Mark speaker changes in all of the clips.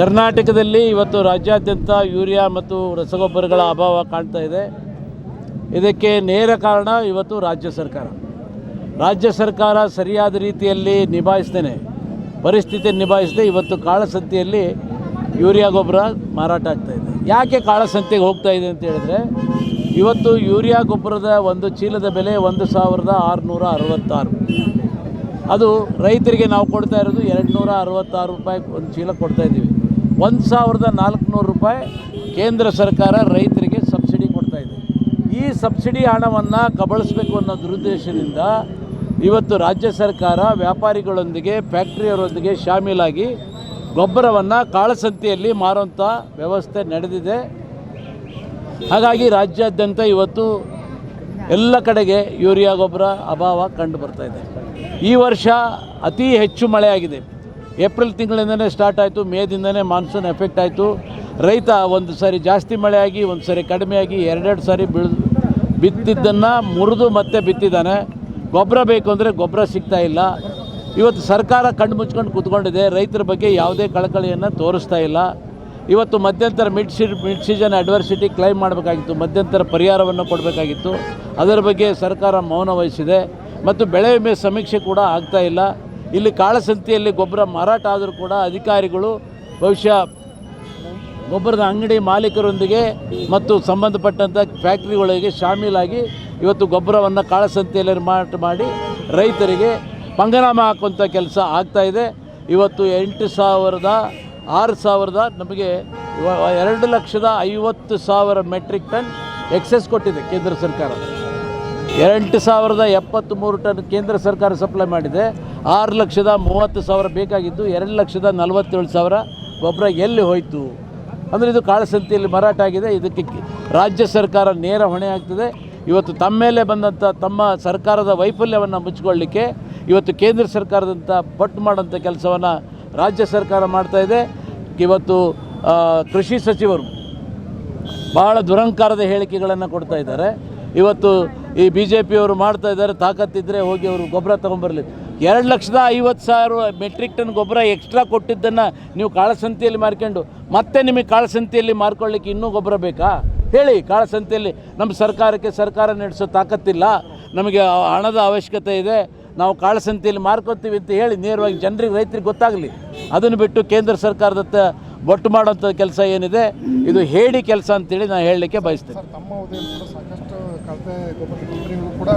Speaker 1: ಕರ್ನಾಟಕದಲ್ಲಿ ಇವತ್ತು ರಾಜ್ಯಾದ್ಯಂತ ಯೂರಿಯಾ ಮತ್ತು ರಸಗೊಬ್ಬರಗಳ ಅಭಾವ ಕಾಣ್ತಾ ಇದೆ. ಇದಕ್ಕೆ ನೇರ ಕಾರಣ ಇವತ್ತು ರಾಜ್ಯ ಸರ್ಕಾರ. ರಾಜ್ಯ ಸರ್ಕಾರ ಸರಿಯಾದ ರೀತಿಯಲ್ಲಿ ನಿಭಾಯಿಸ್ತೇನೆ ಪರಿಸ್ಥಿತಿ ನಿಭಾಯಿಸದೆ ಇವತ್ತು ಕಾಳಸಂತೆಯಲ್ಲಿ ಯೂರಿಯಾ ಗೊಬ್ಬರ ಮಾರಾಟ ಆಗ್ತಾ ಇದೆ. ಯಾಕೆ ಕಾಳಸಂತೆಗೆ ಹೋಗ್ತಾ ಇದೆ ಅಂತ ಹೇಳಿದ್ರೆ, ಇವತ್ತು ಯೂರಿಯಾ ಗೊಬ್ಬರದ ಒಂದು ಚೀಲದ ಬೆಲೆ ಒಂದು ಸಾವಿರದ ಆರುನೂರ ಅರವತ್ತಾರು. ಅದು ರೈತರಿಗೆ ನಾವು ಕೊಡ್ತಾ ಇರೋದು ಎರಡು ನೂರ ಅರವತ್ತಾರು ರೂಪಾಯಿ ಒಂದು ಚೀಲ ಕೊಡ್ತಾ ಇದ್ದೀವಿ. ಒಂದು ಸಾವಿರದ ನಾಲ್ಕುನೂರು ರೂಪಾಯಿ ಕೇಂದ್ರ ಸರ್ಕಾರ ರೈತರಿಗೆ ಸಬ್ಸಿಡಿ ಕೊಡ್ತಾ ಇದೆ. ಈ ಸಬ್ಸಿಡಿ ಹಣವನ್ನು ಕಬಳಿಸ್ಬೇಕು ಅನ್ನೋ ದುರುದ್ದೇಶದಿಂದ ಇವತ್ತು ರಾಜ್ಯ ಸರ್ಕಾರ ವ್ಯಾಪಾರಿಗಳೊಂದಿಗೆ, ಫ್ಯಾಕ್ಟ್ರಿಯವರೊಂದಿಗೆ ಶಾಮೀಲಾಗಿ ಗೊಬ್ಬರವನ್ನು ಕಾಳಸಂತೆಯಲ್ಲಿ ಮಾರುವಂಥ ವ್ಯವಸ್ಥೆ ನಡೆದಿದೆ. ಹಾಗಾಗಿ ರಾಜ್ಯಾದ್ಯಂತ ಇವತ್ತು ಎಲ್ಲ ಕಡೆಗೆ ಯೂರಿಯಾ ಗೊಬ್ಬರ ಅಭಾವ ಕಂಡು ಬರ್ತಾ ಇದೆ. ಈ ವರ್ಷ ಅತಿ ಹೆಚ್ಚು ಮಳೆಯಾಗಿದೆ. ಏಪ್ರಿಲ್ ತಿಂಗಳಿಂದನೇ ಸ್ಟಾರ್ಟ್ ಆಯಿತು, ಮೇದಿಂದನೇ ಮಾನ್ಸೂನ್ ಎಫೆಕ್ಟ್ ಆಯಿತು. ರೈತ ಒಂದು ಸಾರಿ ಜಾಸ್ತಿ ಮಳೆಯಾಗಿ, ಒಂದು ಸಾರಿ ಕಡಿಮೆಯಾಗಿ, ಎರಡೆರಡು ಸಾರಿ ಬೀಳ್, ಬಿತ್ತಿದ್ದನ್ನು ಮುರಿದು ಮತ್ತೆ ಬಿತ್ತಿದ್ದಾನೆ. ಗೊಬ್ಬರ ಬೇಕು ಅಂದರೆ ಗೊಬ್ಬರ ಸಿಗ್ತಾ ಇಲ್ಲ. ಇವತ್ತು ಸರ್ಕಾರ ಕಣ್ಣು ಮುಚ್ಕೊಂಡು ಕೂತ್ಕೊಂಡಿದೆ. ರೈತರ ಬಗ್ಗೆ ಯಾವುದೇ ಕಳಕಳಿಯನ್ನು ತೋರಿಸ್ತಾ ಇಲ್ಲ. ಇವತ್ತು ಮಧ್ಯಂತರ mid sea, mid season adversity claim ಮಾಡಬೇಕಾಗಿತ್ತು. ಮಧ್ಯಂತರ ಪರಿಹಾರವನ್ನು ಕೊಡಬೇಕಾಗಿತ್ತು. ಅದರ ಬಗ್ಗೆ ಸರ್ಕಾರ ಮೌನ ವಹಿಸಿದೆ. ಮತ್ತು ಬೆಳೆ ವಿಮೆ ಸಮೀಕ್ಷೆ ಕೂಡ ಆಗ್ತಾ ಇಲ್ಲ. ಇಲ್ಲಿ ಕಾಳಸಂತೆಯಲ್ಲಿ ಗೊಬ್ಬರ ಮಾರಾಟ ಆದರೂ ಕೂಡ ಅಧಿಕಾರಿಗಳು ಬಹುಶಃ ಗೊಬ್ಬರದ ಅಂಗಡಿ ಮಾಲೀಕರೊಂದಿಗೆ ಮತ್ತು ಸಂಬಂಧಪಟ್ಟಂಥ ಫ್ಯಾಕ್ಟ್ರಿಗಳಿಗೆ ಶಾಮೀಲಾಗಿ ಇವತ್ತು ಗೊಬ್ಬರವನ್ನು ಕಾಳಸಂತೆಯಲ್ಲಿ ಮಾರಾಟ ಮಾಡಿ ರೈತರಿಗೆ ಪಂಗನಾಮ ಹಾಕುವಂಥ ಕೆಲಸ ಆಗ್ತಾ ಇದೆ. ಇವತ್ತು ಎಂಟು ಸಾವಿರದ ಆರು ಸಾವಿರದ ನಮಗೆ ಎರಡು ಲಕ್ಷದ ಐವತ್ತು ಸಾವಿರ ಮೆಟ್ರಿಕ್ ಟನ್ ಎಕ್ಸೆಸ್ ಕೊಟ್ಟಿದೆ ಕೇಂದ್ರ ಸರ್ಕಾರ. ಎಂಟು ಸಾವಿರದ ಎಪ್ಪತ್ತ್ಮೂರು ಟನ್ ಕೇಂದ್ರ ಸರ್ಕಾರ ಸಪ್ಲೈ ಮಾಡಿದೆ. ಆರು ಲಕ್ಷದ ಮೂವತ್ತು ಸಾವಿರ ಬೇಕಾಗಿದ್ದು ಎರಡು ಲಕ್ಷದ ನಲವತ್ತೇಳು ಸಾವಿರ ಗೊಬ್ಬರ ಎಲ್ಲಿ ಹೋಯಿತು? ಅಂದರೆ ಇದು ಕಾಳಸಂತೆಯಲ್ಲಿ ಮಾರಾಟ ಆಗಿದೆ, ಇದಕ್ಕೆ ರಾಜ್ಯ ಸರ್ಕಾರ ನೇರ ಹೊಣೆ ಆಗ್ತದೆ. ಇವತ್ತು ತಮ್ಮ ಮೇಲೆ ಬಂದಂಥ ತಮ್ಮ ಸರ್ಕಾರದ ವೈಫಲ್ಯವನ್ನು ಮುಚ್ಚಿಕೊಳ್ಳಿಕ್ಕೆ ಇವತ್ತು ಕೇಂದ್ರ ಸರ್ಕಾರದಂಥ ಪಟ್ಟು ಮಾಡೋಂಥ ಕೆಲಸವನ್ನು ರಾಜ್ಯ ಸರ್ಕಾರ ಮಾಡ್ತಾ ಇದೆ. ಇವತ್ತು ಕೃಷಿ ಸಚಿವರು ಭಾಳ ದುರಂಕಾರದ ಹೇಳಿಕೆಗಳನ್ನು ಕೊಡ್ತಾ ಇದ್ದಾರೆ. ಇವತ್ತು ಈ ಬಿ ಜೆ ಪಿಯವರು ಮಾಡ್ತಾ ಇದ್ದಾರೆ ತಾಕತ್ತಿದ್ದರೆ ಹೋಗಿ ಅವರು ಗೊಬ್ಬರ ತೊಗೊಂಬರಲಿ. ಎರಡು ಲಕ್ಷದ ಐವತ್ತು ಸಾವಿರ ಮೆಟ್ರಿಕ್ ಟನ್ ಗೊಬ್ಬರ ಎಕ್ಸ್ಟ್ರಾ ಕೊಟ್ಟಿದ್ದನ್ನು ನೀವು ಕಾಳಸಂತೆಯಲ್ಲಿ ಮಾರ್ಕೊಂಡು, ಮತ್ತೆ ನಿಮಗೆ ಕಾಳಸಂತೆಯಲ್ಲಿ ಮಾರ್ಕೊಳ್ಳಿಕ್ಕೆ ಇನ್ನೂ ಗೊಬ್ಬರ ಬೇಕಾ? ಹೇಳಿ, ಕಾಳಸಂತೆಯಲ್ಲಿ ನಮ್ಮ ಸರ್ಕಾರಕ್ಕೆ ಸರ್ಕಾರ ನಡೆಸೋ ತಾಕತ್ತಿಲ್ಲ, ನಮಗೆ ಹಣದ ಅವಶ್ಯಕತೆ ಇದೆ, ನಾವು ಕಾಳಸಂತೆಯಲ್ಲಿ ಮಾರ್ಕೊತೀವಿ ಅಂತ ಹೇಳಿ ನೇರವಾಗಿ ಜನರಿಗೆ, ರೈತರಿಗೆ ಗೊತ್ತಾಗಲಿ. ಅದನ್ನು ಬಿಟ್ಟು ಕೇಂದ್ರ ಸರ್ಕಾರದತ್ತ ಬೊಟ್ಟು ಮಾಡೋಂಥ ಕೆಲಸ ಏನಿದೆ, ಇದು ಹೇಳಿ ಕೆಲಸ ಅಂತೇಳಿ ನಾನು ಹೇಳಲಿಕ್ಕೆ ಬಯಸ್ತೇನೆ.
Speaker 2: ಕೂಡ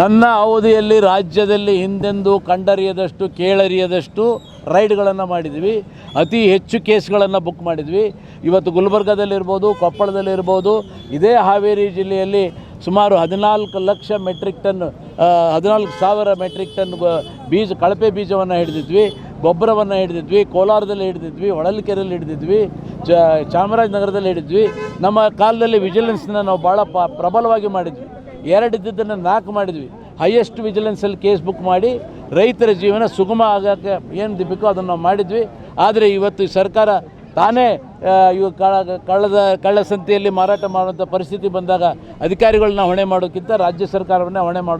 Speaker 1: ನನ್ನ ಅವಧಿಯಲ್ಲಿ ರಾಜ್ಯದಲ್ಲಿ ಹಿಂದೆಂದು ಕಂಡರಿಯದಷ್ಟು, ಕೇಳರಿಯದಷ್ಟು ರೈಡ್ಗಳನ್ನು ಮಾಡಿದ್ವಿ. ಅತಿ ಹೆಚ್ಚು ಕೇಸ್ಗಳನ್ನು ಬುಕ್ ಮಾಡಿದ್ವಿ. ಇವತ್ತು ಗುಲ್ಬರ್ಗದಲ್ಲಿರ್ಬೋದು, ಕೊಪ್ಪಳದಲ್ಲಿರ್ಬೋದು, ಇದೇ ಹಾವೇರಿ ಜಿಲ್ಲೆಯಲ್ಲಿ ಸುಮಾರು ಹದಿನಾಲ್ಕು ಲಕ್ಷ ಮೆಟ್ರಿಕ್ ಟನ್ ಹದಿನಾಲ್ಕು ಸಾವಿರ ಮೆಟ್ರಿಕ್ ಟನ್ ಬೀಜ, ಕಳಪೆ ಬೀಜವನ್ನು ಹಿಡಿದಿದ್ವಿ, ಗೊಬ್ಬರವನ್ನು ಹಿಡಿದಿದ್ವಿ, ಕೋಲಾರದಲ್ಲಿ ಹಿಡಿದಿದ್ವಿ, ಹೊಳಲ್ಕೆರೆಯಲ್ಲಿ ಹಿಡಿದಿದ್ವಿ. ಚಾಮರಾಜನಗರದಲ್ಲಿ ಹಿಡಿದ್ವಿ ನಮ್ಮ ಕಾಲದಲ್ಲಿ ವಿಜಿಲೆನ್ಸ್ನ ನಾವು ಭಾಳ ಪ ಪ್ರಬಲವಾಗಿ ಮಾಡಿದ್ವಿ. ಎರಡು ಇದ್ದಿದ್ದನ್ನು ನಾಲ್ಕು ಮಾಡಿದ್ವಿ. ಹೈಯೆಸ್ಟ್ ವಿಜಿಲೆನ್ಸಲ್ಲಿ ಕೇಸ್ ಬುಕ್ ಮಾಡಿ ರೈತರ ಜೀವನ ಸುಗಮ ಆಗೋಕ್ಕೆ ಏನು ಬೇಕೋ ಅದನ್ನು ನಾವು ಮಾಡಿದ್ವಿ. ಆದರೆ ಇವತ್ತು ಸರ್ಕಾರ ತಾನೇ ಇವು ಕಳ ಕಳ್ಳದ ಕಳ್ಳ ಸಂತೆಯಲ್ಲಿ ಮಾರಾಟ ಮಾಡುವಂಥ ಪರಿಸ್ಥಿತಿ ಬಂದಾಗ ಅಧಿಕಾರಿಗಳನ್ನ ಹೊಣೆ ಮಾಡೋಕ್ಕಿಂತ ರಾಜ್ಯ ಸರ್ಕಾರವನ್ನೇ ಹೊಣೆ ಮಾಡೋದು